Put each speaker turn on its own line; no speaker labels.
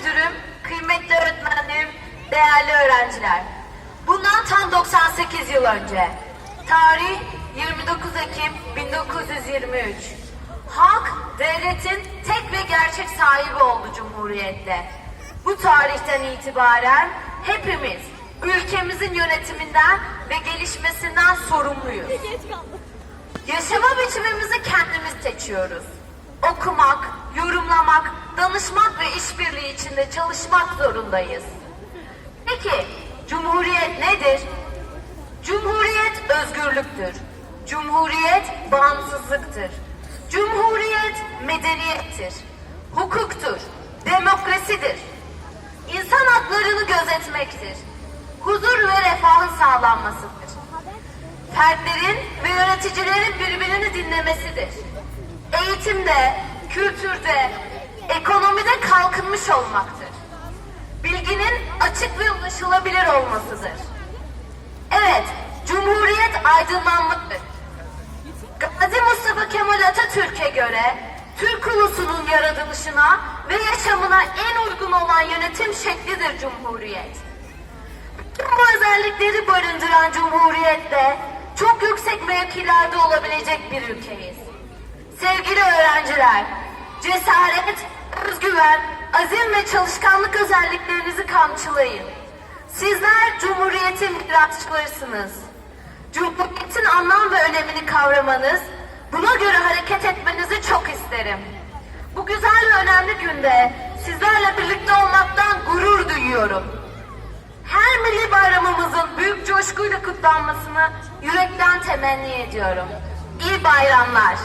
müdürüm, kıymetli öğretmenlerim, değerli öğrenciler. Bundan tam 98 yıl önce, tarih 29 Ekim 1923. Halk, devletin tek ve gerçek sahibi oldu Cumhuriyet'te. Bu tarihten itibaren hepimiz ülkemizin yönetiminden ve gelişmesinden sorumluyuz. Yaşama biçimimizi kendimiz seçiyoruz. Okumak, yorumlamak, danışmak ve işbirliği içinde çalışmak zorundayız. Peki, Cumhuriyet nedir? Cumhuriyet özgürlüktür. Cumhuriyet bağımsızlıktır. Cumhuriyet medeniyettir. Hukuktur. Demokrasidir. İnsan haklarını gözetmektir. Huzur ve refahın sağlanmasıdır fertlerin ve yöneticilerin birbirini dinlemesidir. Eğitimde, kültürde, ekonomide kalkınmış olmaktır. Bilginin açık ve ulaşılabilir olmasıdır. Evet, Cumhuriyet aydınlanmaktır. Gazi Mustafa Kemal Atatürk'e göre Türk ulusunun yaratılışına ve yaşamına en uygun olan yönetim şeklidir Cumhuriyet. Tüm bu özellikleri barındıran Cumhuriyet'te çok yüksek mevkilerde olabilecek bir ülkeyiz. Sevgili öğrenciler, cesaret, özgüven, azim ve çalışkanlık özelliklerinizi kamçılayın. Sizler Cumhuriyet'in mirasçılarısınız. Cumhuriyetin anlam ve önemini kavramanız, buna göre hareket etmenizi çok isterim. Bu güzel ve önemli günde sizlerle birlikte olmaktan gurur duyuyorum. Her milli bayramımızın büyük coşkuyla kutlanmasını yürekten temenni ediyorum. İyi bayramlar.